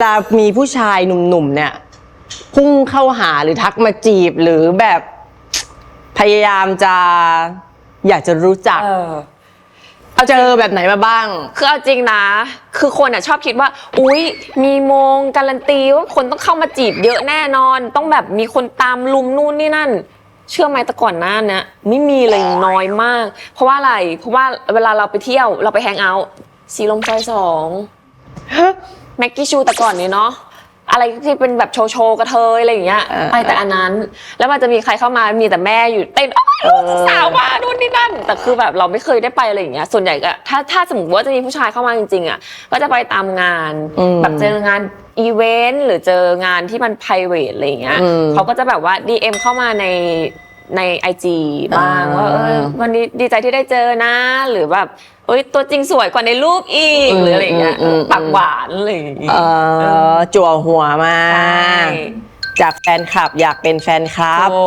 เวลามีผู้ชายหนุ่มๆเนี่ย พุ่งเข้าหาหรือทักมาจีบหรือแบบพยายามจะอยากจะรู้จัก เออเจอแบบไหนมาบ้าง คือเอาจริงนะ คือคนอะชอบคิดว่า อุ๊ย มีโมงการันตีว่าคนต้องเข้ามาจีบเยอะแน่นอน ต้องแบบมีคนตามลุมนู่นนี่นั่น เชื่อไหมแต่ก่อนหน้าเนี้ยไม่มีเลยน้อยมาก เพราะว่าอะไร เพราะว่าเวลาเราไปเที่ยวเราไปแฮงเอาท์สีลมซอยสอง แม็กกี้ชูแต่ก่อนนี้เนาะอะไรที่เป็นแบบโชว์โชว์กระเทยอะไรอย่างเงี้ยเออไปแต่อันนั้น แล้วมันจะมีใครเข้ามามีแต่แม่อยู่เต้นโอ้ยลูกสาวมานู่นนี่นั่นแต่คือแบบเราไม่เคยได้ไปอะไรอย่างเงี้ยส่วนใหญ่ก็ถ้าถ้าสมมติว่าจะมีผู้ชายเข้ามาจริงๆอะก็จะไปตามงานอืมแบบเจองานอีเวนต์หรือเจองานที่มัน p r i v a t อะไรอย่างเงี้ยอืม เขาก็จะแบบว่า DM เข้ามาใน ใน IG บ้างอ่า ว่าเออวันนี้ดีใจที่ได้เจอนะ หรือแบบเอ้ยตัวจริงสวยกว่าในรูปอีกอืมหรืออะไรอย่างเงี้ยอืมอืม ปากหวานอะไรอย่างเงี้ยเออจั่วหัวมา ใช่จากแฟนคลับอยากเป็นแฟนคลับ โอ้